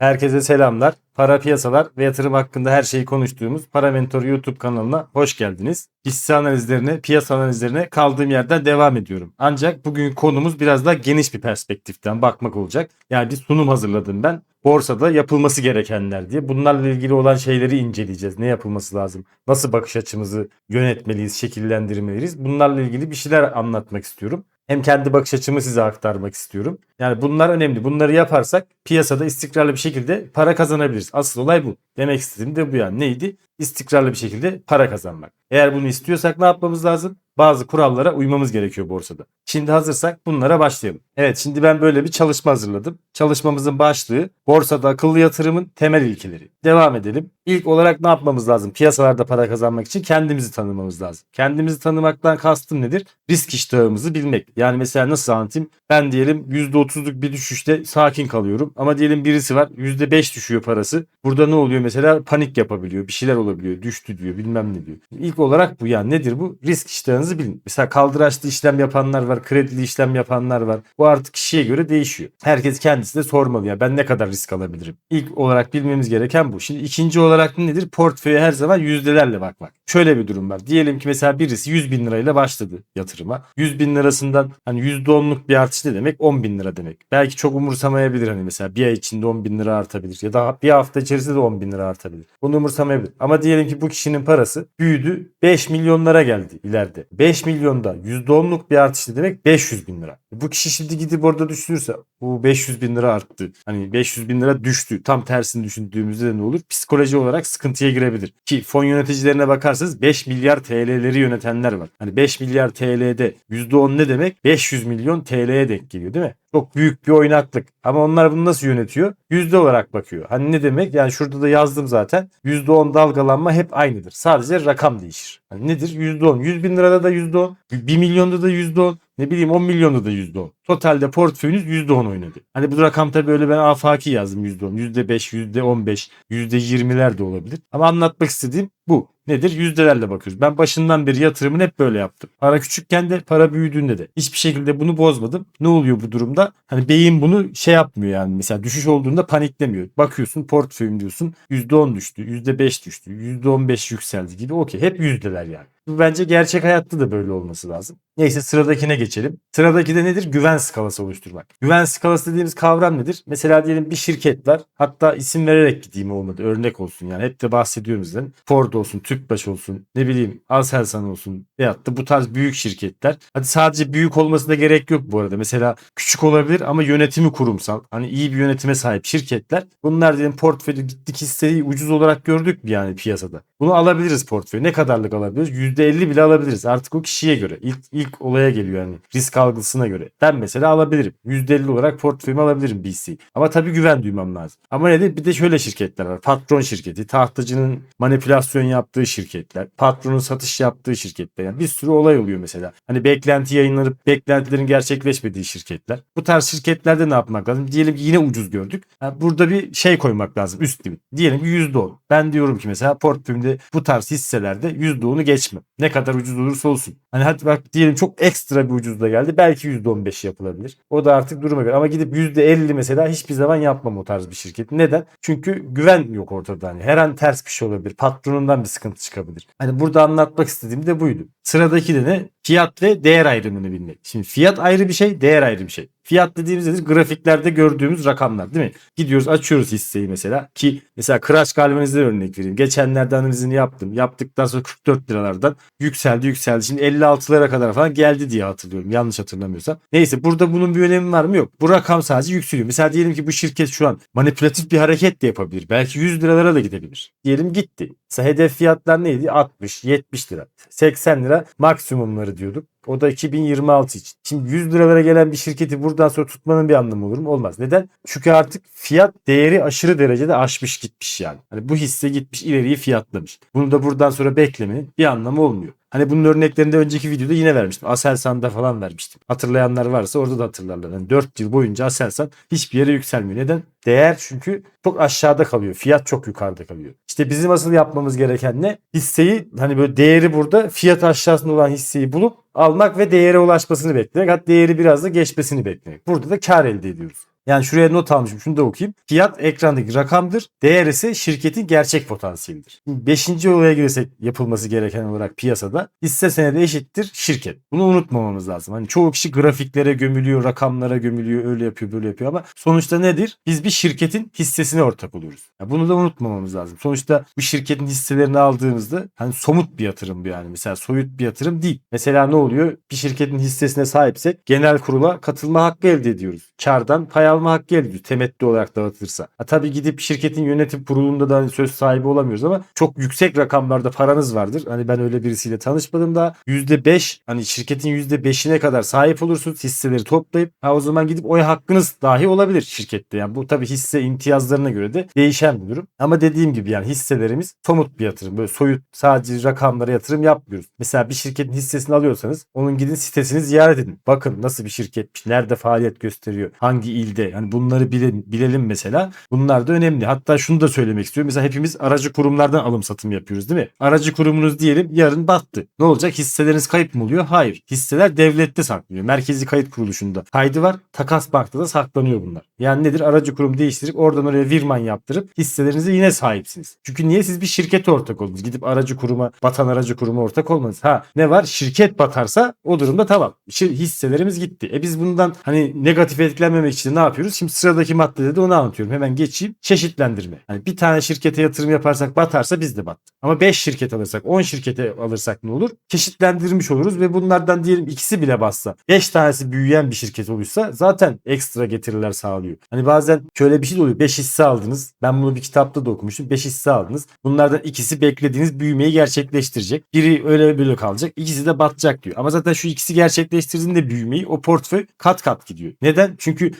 Herkese selamlar. Para piyasalar ve yatırım hakkında her şeyi konuştuğumuz Para Mentor YouTube kanalına hoş geldiniz. Hisse analizlerine, piyasa analizlerine kaldığım yerden devam ediyorum. Ancak bugün konumuz biraz daha geniş bir perspektiften bakmak olacak. Yani bir sunum hazırladım ben. Borsada yapılması gerekenler diye. Bunlarla ilgili olan şeyleri inceleyeceğiz. Ne yapılması lazım? Nasıl bakış açımızı yönetmeliyiz, şekillendirmeliyiz? Bunlarla ilgili bir şeyler anlatmak istiyorum. Hem kendi bakış açımı size aktarmak istiyorum. Yani bunlar önemli. Bunları yaparsak piyasada istikrarlı bir şekilde para kazanabiliriz. Asıl olay bu. Demek istediğim de bu yani. Neydi? İstikrarlı bir şekilde para kazanmak. Eğer bunu istiyorsak ne yapmamız lazım? Bazı kurallara uymamız gerekiyor borsada. Şimdi hazırsak bunlara başlayalım. Evet şimdi ben böyle bir çalışma hazırladım. Çalışmamızın başlığı borsada akıllı yatırımın temel ilkeleri. Devam edelim. İlk olarak ne yapmamız lazım? Piyasalarda para kazanmak için kendimizi tanımamız lazım. Kendimizi tanımaktan kastım nedir? Risk iştahımızı bilmek. Yani mesela nasıl anlatayım? Ben diyelim %30'luk bir düşüşte sakin kalıyorum. Ama diyelim birisi var %5 düşüyor parası. Burada ne oluyor mesela? Panik yapabiliyor. Bir şeyler olabiliyor. Düştü diyor bilmem ne diyor. İlk olarak bu yani nedir bu? Risk iştahınızı bilin. Mesela kaldıraçlı işlem yapanlar var. Kredili işlem yapanlar var. Bu artık kişiye göre değişiyor. Herkes kendisi de sormalı. Yani ben ne kadar risk alabilirim? İlk olarak bilmemiz gereken bu. Şimdi ikinci olarak nedir? Portföye her zaman yüzdelerle bakmak. Şöyle bir durum var. Diyelim ki mesela birisi 100 bin lirayla başladı yatırıma. 100 bin lirasından hani %10'luk bir artış ne demek? 10 bin lira demek. Belki çok umursamayabilir hani mesela bir ay içinde 10 bin lira artabilir ya da bir hafta içerisinde de 10 bin lira artabilir. Bunu umursamayabilir. Ama diyelim ki bu kişinin parası büyüdü 5 milyonlara geldi ileride. 5 milyonda %10'luk bir artış demek? 500 bin lira. Bu kişi şimdi gidip orada düşünürse bu 500 bin lira arttı. Hani 500 bin lira düştü. Tam tersini düşündüğümüzde de ne olur? Psikoloji olarak sıkıntıya girebilir. Ki fon yöneticilerine bakarsanız 5 milyar TL'leri yönetenler var. Hani 5 milyar TL'de %10 ne demek? 500 milyon TL'ye denk geliyor değil mi? Çok büyük bir oynaklık. Ama onlar bunu nasıl yönetiyor? Yüzde olarak bakıyor. Hani ne demek? Yani şurada da yazdım zaten. %10 dalgalanma hep aynıdır. Sadece rakam değişir. Hani nedir? %10. 100 bin lirada da %10. 1 milyonda da %10. Ne bileyim 10 milyonda da %10. Totalde portföyünüz %10 oynadı. Hani bu rakam tabii öyle ben afaki yazdım %10. %5, %15, %20'ler de olabilir. Ama anlatmak istediğim bu. Nedir? Yüzdelerle bakıyoruz. Ben başından beri yatırımını hep böyle yaptım. Para küçükken de para büyüdüğünde de. Hiçbir şekilde bunu bozmadım. Ne oluyor bu durumda? Hani beyin bunu şey yapmıyor yani. Mesela düşüş olduğunda paniklemiyor. Bakıyorsun portföyüm diyorsun. %10 düştü, %5 düştü, %15 yükseldi gibi. Okey. Hep yüzdeler yani. Bu bence gerçek hayatta da böyle olması lazım. Neyse sıradakine geçelim. Sıradaki de nedir? Güven skalası oluşturmak. Güven skalası dediğimiz kavram nedir? Mesela diyelim bir şirket var. Hatta isim vererek gideyim olmadı. Örnek olsun yani. Hep de bahsediyorum zaten. Ford olsun, Tüpraş olsun, ne bileyim Aselsan olsun veyahut da bu tarz büyük şirketler. Hadi sadece büyük olmasına gerek yok bu arada. Mesela küçük olabilir ama yönetimi kurumsal. Hani iyi bir yönetime sahip şirketler. Bunlar diyelim portföyde gittik hisseyi ucuz olarak gördük mü yani piyasada? Bunu alabiliriz portföy. Ne kadarlık alabiliriz? %50 bile alabiliriz. Artık o kişiye göre. İlk, ilk olaya geliyor yani. Risk algısına göre. Ben mesela alabilirim. %50 olarak portföyümü alabilirim BC. Ama tabii güven duymam lazım. Ama ne de bir de şöyle şirketler var. Patron şirketi. Tahtacının manipülasyon yaptığı şirketler. Patronun satış yaptığı şirketler. Yani bir sürü olay oluyor mesela. Hani beklenti yayınlanıp beklentilerin gerçekleşmediği şirketler. Bu tarz şirketlerde ne yapmak lazım? Diyelim ki yine ucuz gördük. Yani burada bir şey koymak lazım. Üst limit. Diyelim ki %10. Ben diyorum ki mesela portföyümde bu tarz hisselerde %10'u geçmem. Ne kadar ucuz olursa olsun. Hani hadi bak diyelim çok ekstra bir ucuz da geldi. Belki %15 yapılabilir. O da artık duruma göre. Ama gidip %50 mesela hiçbir zaman yapmam o tarz bir şirket. Neden? Çünkü güven yok ortada. Hani her an ters bir şey olabilir. Patronundan bir sıkıntı çıkabilir. Hani burada anlatmak istediğim de buydu. Sıradaki de ne? Fiyat ve değer ayrımını bilmek. Şimdi fiyat ayrı bir şey, değer ayrı bir şey. Fiyat dediğimiz nedir? Grafiklerde gördüğümüz rakamlar değil mi? Gidiyoruz açıyoruz hisseyi mesela ki mesela Crash Galvaniz'den örnek vereyim. Geçenlerde analizini yaptım. Yaptıktan sonra 44 liralardan yükseldi yükseldi. Şimdi 56'lara kadar falan geldi diye hatırlıyorum. Yanlış hatırlamıyorsam. Neyse burada bunun bir önemi var mı? Yok. Bu rakam sadece yükseliyor. Mesela diyelim ki bu şirket şu an manipülatif bir hareket de yapabilir. Belki 100 liralara da gidebilir. Diyelim gitti. Mesela hedef fiyatlar neydi? 60, 70 lira. 80 lira maksimumları diyorduk. O da 2026 için. Şimdi 100 liralara gelen bir şirketi buradan sonra tutmanın bir anlamı olur mu? Olmaz. Neden? Çünkü artık fiyat değeri aşırı derecede aşmış gitmiş yani. Hani bu hisse gitmiş ileriyi fiyatlamış. Bunu da buradan sonra beklemenin bir anlamı olmuyor. Hani bunun örneklerini de önceki videoda yine vermiştim. Aselsan'da falan vermiştim. Hatırlayanlar varsa orada da hatırlarlar. Yani 4 yıl boyunca Aselsan hiçbir yere yükselmiyor. Neden? Değer çünkü çok aşağıda kalıyor. Fiyat çok yukarıda kalıyor. İşte bizim asıl yapmamız gereken ne? Hisseyi hani böyle değeri burada fiyat aşağısında olan hisseyi bulup almak ve değere ulaşmasını beklemek. Hatta değeri biraz da geçmesini beklemek. Burada da kar elde ediyoruz. Yani şuraya not almışım şunu da okuyayım. Fiyat ekrandaki rakamdır. Değer ise şirketin gerçek potansiyelidir. Beşinci olaya girsek yapılması gereken olarak piyasada hisse senedi eşittir şirket. Bunu unutmamamız lazım. Hani çoğu kişi grafiklere gömülüyor, rakamlara gömülüyor, öyle yapıyor, böyle yapıyor ama sonuçta nedir? Biz bir şirketin hissesine ortak oluyoruz. Ya bunu da unutmamamız lazım. Sonuçta bu şirketin hisselerini aldığımızda hani somut bir yatırım bu yani. Mesela soyut bir yatırım değil. Mesela ne oluyor? Bir şirketin hissesine sahipsek genel kurula katılma hakkı elde ediyoruz. Kardan pay alma hakkı elde ediyoruz. Temettü olarak dağıtılırsa. Ha, tabii gidip şirketin yönetim kurulunda da hani söz sahibi olamıyoruz ama çok yüksek rakamlarda paranız vardır. Hani ben öyle birisiyle tanışmadım da %5 hani şirketin %5'ine kadar sahip olursunuz hisseleri toplayıp ha o zaman gidip oy hakkınız dahi olabilir şirkette. Yani bu tabii hisse imtiyazlarına göre de değişen bir durum. Ama dediğim gibi yani hisselerimiz somut bir yatırım. Böyle soyut sadece rakamlara yatırım yapmıyoruz. Mesela bir şirketin hissesini alıyorsanız onun gidin sitesini ziyaret edin. Bakın nasıl bir şirketmiş, nerede faaliyet gösteriyor, hangi ilde. Yani bunları bilelim, bilelim mesela. Bunlar da önemli. Hatta şunu da söylemek istiyorum. Mesela hepimiz aracı kurumlardan alım satım yapıyoruz değil mi? Aracı kurumunuz diyelim yarın battı. Ne olacak? Hisseleriniz kayıp mı oluyor? Hayır. Hisseler devlette saklanıyor. Merkezi kayıt kuruluşunda. Kaydı var. Takas bankta da saklanıyor bunlar. Yani nedir? Aracı kurum değiştirip oradan oraya virman yaptırıp hisselerinize yine sahipsiniz. Çünkü niye siz bir şirkete ortak oldunuz? Gidip aracı kuruma, batan aracı kuruma ortak olmanız. Ha ne var? Şirket batarsa o durumda tamam. Hisselerimiz gitti. E biz bundan hani negatif etkilenmemek için ne? Şimdi sıradaki maddede de onu anlatıyorum. Hemen geçeyim. Çeşitlendirme. Hani bir tane şirkete yatırım yaparsak batarsa biz de battık. Ama 5 şirket alırsak, 10 şirkete alırsak ne olur? Çeşitlendirmiş oluruz ve bunlardan diyelim ikisi bile bassa, 5 tanesi büyüyen bir şirket olursa zaten ekstra getiriler sağlıyor. Hani bazen şöyle bir şey de oluyor. 5 hisse aldınız. Ben bunu bir kitapta da okumuştum. 5 hisse aldınız. Bunlardan ikisi beklediğiniz büyümeyi gerçekleştirecek. Biri öyle böyle kalacak. İkisi de batacak diyor. Ama zaten şu ikisi gerçekleştirdiğinde büyümeyi o portföy kat kat gidiyor. Neden? Çünkü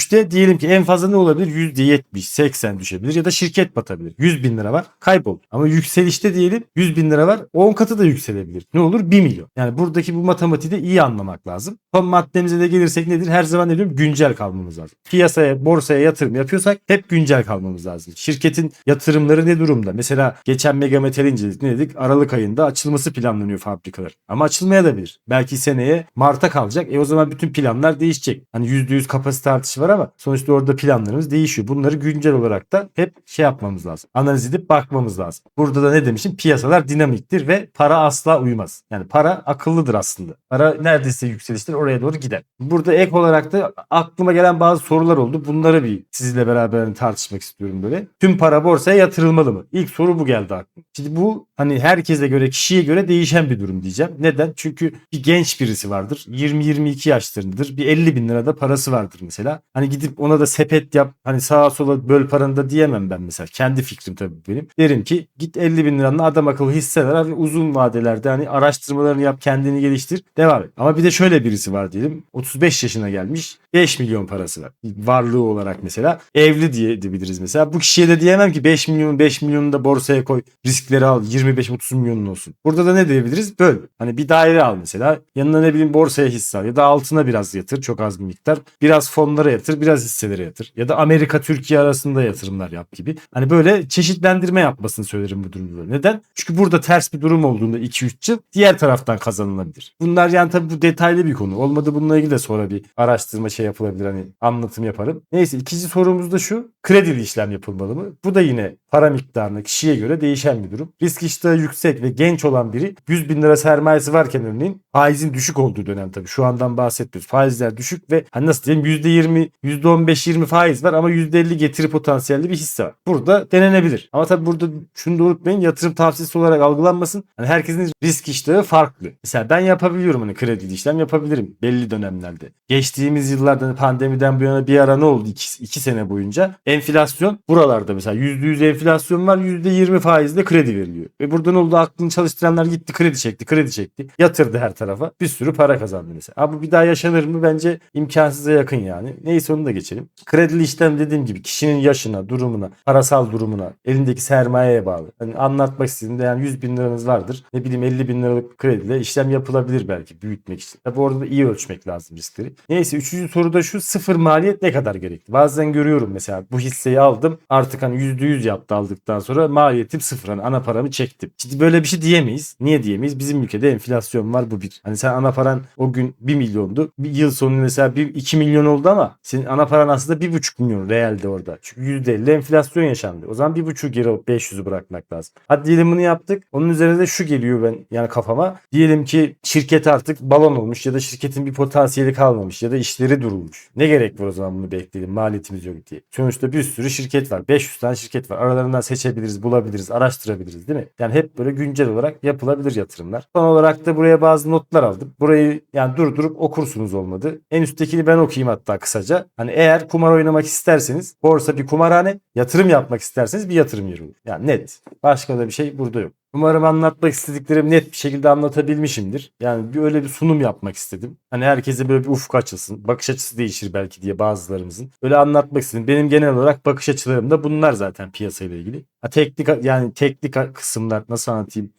düşüşte diyelim ki en fazla ne olabilir? %70, 80 düşebilir ya da şirket batabilir. 100 bin lira var kaybol. Ama yükselişte diyelim 100 bin lira var 10 katı da yükselebilir. Ne olur? 1 milyon. Yani buradaki bu matematiği de iyi anlamak lazım. Son maddemize de gelirsek nedir? Her zaman ne diyorum? Güncel kalmamız lazım. Piyasaya, borsaya yatırım yapıyorsak hep güncel kalmamız lazım. Şirketin yatırımları ne durumda? Mesela geçen Megametal inceledik. Ne dedik? Aralık ayında açılması planlanıyor fabrikalar. Ama açılmaya da bilir. Belki seneye Mart'a kalacak. E o zaman bütün planlar değişecek. Hani %100 kapasite artışı var ama sonuçta orada planlarımız değişiyor. Bunları güncel olarak da hep şey yapmamız lazım. Analiz edip bakmamız lazım. Burada da ne demişim? Piyasalar dinamiktir ve para asla uyumaz. Yani para akıllıdır aslında. Para neredeyse yükseliştir oraya doğru gider. Burada ek olarak da aklıma gelen bazı sorular oldu. Bunları bir sizinle beraber tartışmak istiyorum böyle. Tüm para borsaya yatırılmalı mı? İlk soru bu geldi aklıma. Şimdi bu hani herkese göre kişiye göre değişen bir durum diyeceğim. Neden? Çünkü bir genç birisi vardır. 20-22 yaşlarındadır. Bir 50 bin lirada parası vardır mesela. Hani gidip ona da sepet yap. Hani sağa sola böl paranı da diyemem ben mesela. Kendi fikrim tabii benim. Derim ki git 50 bin liranın adam akıllı hisseler ve uzun vadelerde hani araştırmalarını yap kendini geliştir. Devam et. Ama bir de şöyle birisi var diyelim. 35 yaşına gelmiş. 5 milyon parası var. Varlığı olarak mesela. Evli diye diyebiliriz mesela. Bu kişiye de diyemem ki 5 milyon 5 milyonu da borsaya koy. Riskleri al. 25-30 milyonun olsun. Burada da ne diyebiliriz? Böl. Hani bir daire al mesela. Yanına ne bileyim borsaya hisse al. Ya da altına biraz yatır. Çok az bir miktar. Biraz fonlara yatır. Biraz hisselere yatır. Ya da Amerika Türkiye arasında yatırımlar yap gibi. Hani böyle çeşitlendirme yapmasını söylerim bu durumda. Neden? Çünkü burada ters bir durum olduğunda 2-3 yıl diğer taraftan kazanılabilir. Bunlar yani tabii bu detaylı bir konu. Olmadı bununla ilgili de sonra bir araştırma şey yapılabilir. Hani anlatım yaparım. Neyse ikinci sorumuz da şu. Kredili işlem yapılmalı mı? Bu da yine para miktarına kişiye göre değişen bir durum. Risk iştahı yüksek ve genç olan biri 100 bin lira sermayesi varken örneğin faizin düşük olduğu dönem tabii. Şu andan bahsetmiyoruz. Faizler düşük ve hani nasıl diyeyim %20, %15-20 faiz var ama %50 getiri potansiyelli bir hisse var. Burada denenebilir. Ama tabii burada şunu da unutmayın yatırım tavsiyesi olarak algılanmasın. Hani herkesin risk iştahı farklı. Mesela ben yapabiliyorum hani kredili işlem yapabilirim belli dönemlerde. Geçtiğimiz yıllarda hani pandemiden bu yana bir ara ne oldu 2 sene boyunca? Enflasyon buralarda mesela %100 enflasyon var %20 faizle kredi veriliyor. Ve burada ne oldu aklını çalıştıranlar gitti kredi çekti kredi çekti. Yatırdı her tarafa bir sürü para kazandı mesela. Ama bir daha yaşanır mı? Bence imkansıza yakın yani. Neyse onu da geçelim. Kredili işlem dediğim gibi kişinin yaşına, durumuna, parasal durumuna, elindeki sermayeye bağlı. Hani anlatmak istediğimde yani 100 bin liranız vardır. Ne bileyim 50 bin liralık krediyle işlem yapılabilir belki büyütmek için. Tabi orada da iyi ölçmek lazım riskleri. Neyse üçüncü soruda şu sıfır maliyet ne kadar gerekli? Bazen görüyorum mesela bu hisseyi aldım. Artık hani %100 yaptı aldıktan sonra maliyetim sıfır. Hani ana paramı çektim. Şimdi böyle bir şey diyemeyiz. Niye diyemeyiz? Bizim ülkede enflasyon var bu bir. Hani sen ana paran o gün 1 milyondu. Bir yıl sonu mesela 1, 2 milyon oldu ama senin ana paran aslında 1,5 milyon realde orada. Çünkü %50 enflasyon yaşandı. O zaman 1,5 geri alıp 500'ü bırakmak lazım. Hadi diyelim bunu yaptık. Onun üzerine de şu geliyor ben yani kafama. Diyelim ki şirket artık balon olmuş ya da şirketin bir potansiyeli kalmamış ya da işleri durulmuş. Ne gerek var o zaman bunu bekleyelim maliyetimiz yok diye. Sonuçta bir sürü şirket var. 500 tane şirket var. Aralarından seçebiliriz, bulabiliriz, araştırabiliriz değil mi? Yani hep böyle güncel olarak yapılabilir yatırımlar. Son olarak da buraya bazı notlar aldım. Burayı yani durdurup okursunuz olmadı. En üsttekini ben okuyayım hatta kısaca. Hani eğer kumar oynamak isterseniz borsa bir kumarhane, yatırım yapmak isterseniz bir yatırım yeri olur. Yani net. Başka da bir şey burada yok. Umarım anlatmak istediklerimi net bir şekilde anlatabilmişimdir. Yani bir öyle bir sunum yapmak istedim. Hani herkese böyle bir ufuk açılsın. Bakış açısı değişir belki diye bazılarımızın. Öyle anlatmak istedim. Benim genel olarak bakış açılarım da bunlar zaten piyasayla ilgili. Ha, teknik yani teknik kısımlar nasıl anlatayım?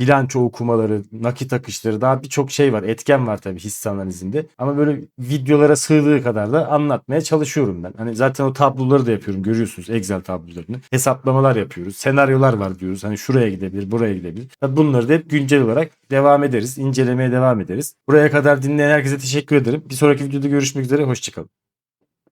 Bilanço okumaları, nakit akışları daha birçok şey var. Etken var tabii hisse analizinde. Ama böyle videolara sığdığı kadar da anlatmaya çalışıyorum ben. Hani zaten o tabloları da yapıyorum. Görüyorsunuz Excel tablolarını. Hesaplamalar yapıyoruz. Senaryolar var diyoruz. Hani şuraya gidebilir, buraya gidebilir. Bunları da hep güncel olarak devam ederiz. incelemeye devam ederiz. Buraya kadar dinleyen herkese teşekkür ederim. Bir sonraki videoda görüşmek üzere. Hoşçakalın.